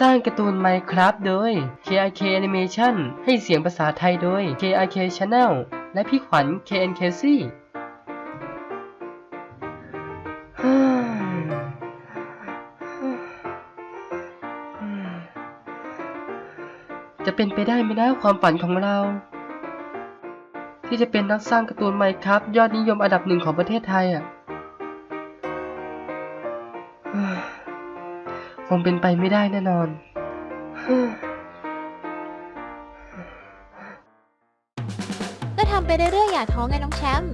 สร้างการ์ตูน Minecraft โดย KRK Animation ให้เสียงภาษาไทยโดย KRK Channel และพี่ขวัญ KNKC ฮ่จะเป็นไปได้ไหมนะความฝันของเรา ที่จะเป็นนักสร้างการ์ตูน Minecraft ยอดนิยมอันดับหนึ่งของประเทศไทยอะฮ่า คงเป็นไปไม่ได้แน่นอนฮ่าก็ทำไปเรื่อยๆอย่าท้อไงน้องแชมป์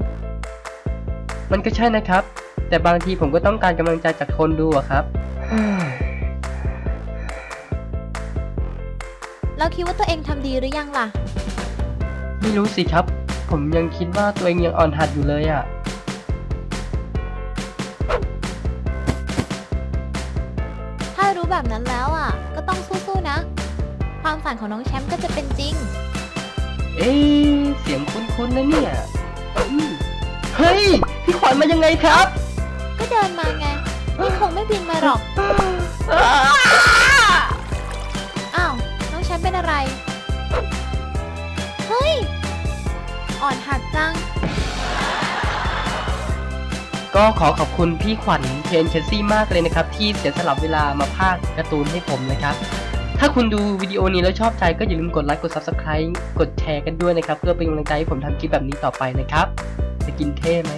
มันก็ใช่นะครับ แต่บางทีผมก็ต้องการกำลังใจจากคนดูอะครับฮ่าเราคิดว่าตัวเองทำดีหรือยังล่ะ ไม่รู้สิครับ ผมยังคิดว่าตัวเองยังอ่อนหัดอยู่เลยอะ รู้แบบนั้นแล้วอะ ก็ต้องสู้ๆนะ ความฝันของน้องแชมป์ก็จะเป็นจริง เอ๊ะเสียงคุ้นๆนะเนี่ยอืมเฮ้ย พี่ขวัญมายังไงครับก็เดินมาไงนี่คงไม่บินมาหรอก อ้าวน้องแชมป์เป็นอะไร เฮ้ย อ่อนหัดจัง ก็ขอขอบคุณพี่ขวัญเพนเชซี่มากเลยนะครับ ที่เสียสละเวลามาพากการ์ตูนให้ผมนะครับ ถ้าคุณดูวิดีโอนี้แล้วชอบใจก็อย่าลืมกดไลค์กด Subscribe กดแชร์กันด้วยนะครับ เพื่อเป็นกำลังใจให้ผมทำคลิปแบบนี้ต่อไปนะครับ จะกินเท่ไหม